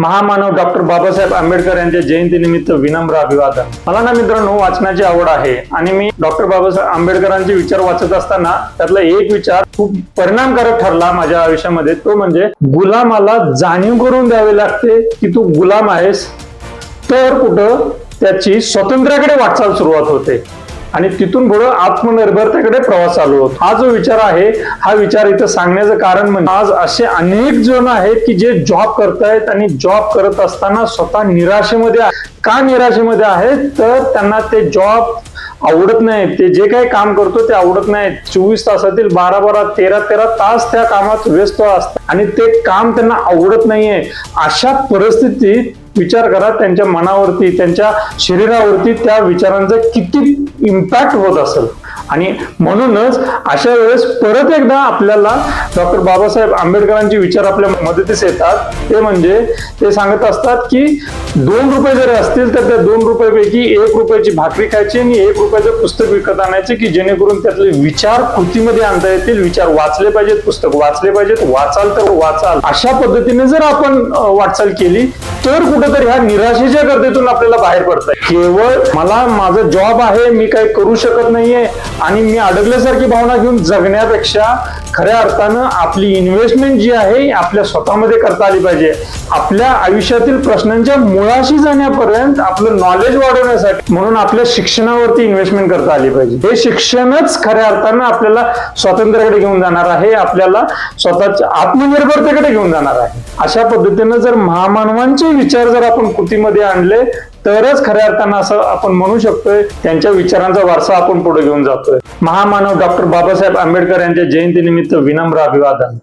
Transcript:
महामानव डॉक्टर बाबासाहेब आंबेडकर यांच्या जयंतीनिमित्त विनम्र अभिवादन. मला ना मित्रांनो वाचनाची आवड आहे आणि मी डॉक्टर बाबासाहेब आंबेडकरांचे विचार वाचत असताना त्यातला एक विचार खूप परिणामकारक ठरला माझ्या आयुष्यामध्ये. तो म्हणजे गुलामाला जाणीव करून द्यावे लागते की तू गुलाम आहेस तर कुठं त्याची स्वातंत्र्याकडे वाटचाल सुरुवात होते. आणि तिथून पुढे आत्मनिर्भरतेकडे प्रवास चालू होतो. हा जो विचार आहे हा विचार इथं सांगण्याचं कारण म्हणजे आज असे अनेक जण आहेत की जे जॉब करतायत आणि जॉब करत असताना स्वतः निराशेमध्ये आहे. का निराशेमध्ये आहेत तर त्यांना ते जॉब आवडत नाही ते जे काही काम करतो ते आवडत नाही चोवीस तासातील बारा बारा तेरा तेरा तास त्या कामात व्यस्त असतात आणि ते काम त्यांना आवडत नाहीये. अशा परिस्थितीत विचार करा त्यांच्या मनावरती त्यांच्या शरीरावरती त्या विचारांचा किती इम्पॅक्ट होत असेल. आणि म्हणूनच अशा वेळेस परत एकदा आपल्याला डॉक्टर बाबासाहेब आंबेडकरांचे विचार आपल्या मदतीस येतात. ते म्हणजे ते सांगत असतात की दोन रुपये जरी असतील तर त्या दोन रुपयापैकी एक रुपयाची भाकरी खायची आणि एक रुपयाचं पुस्तक विकत आणायचे की जेणेकरून त्यातले विचार कृतीमध्ये आणता येतील विचार वाचले पाहिजेत पुस्तक वाचले पाहिजेत वाचाल तर वाचाल. अशा पद्धतीने जर आपण वाटचाल केली तर कुठेतरी ह्या निराशेच्या गर्दीतून आपल्याला बाहेर पडत केवळ मला माझा जॉब आहे मी काही करू शकत नाहीये आणि मी अडकल्यासारखी भावना घेऊन जगण्यापेक्षा खऱ्या अर्थानं आपली इन्व्हेस्टमेंट जी आहे आपल्या स्वतःमध्ये करता आली पाहिजे. आपल्या आयुष्यातील प्रश्नांच्या मुळाशी जाण्यापर्यंत आपलं नॉलेज वाढवण्यासाठी म्हणून आपल्या शिक्षणावरती इन्व्हेस्टमेंट करता आली पाहिजे. हे शिक्षणच खऱ्या अर्थानं आपल्याला स्वातंत्र्याकडे घेऊन जाणार आहे आपल्याला स्वतःच्या आत्मनिर्भरतेकडे घेऊन जाणार आहे. अशा पद्धतीनं जर महामानवांचे विचार जर आपण कृतीमध्ये आणले तरच खऱ्या अर्थानं असं आपण म्हणू शकतोय त्यांच्या विचारांचा वारसा आपण पुढे घेऊन जातोय. महामानव डॉक्टर बाबासाहेब आंबेडकर यांच्या जयंतीनिमित्त विनम्र अभिवादन.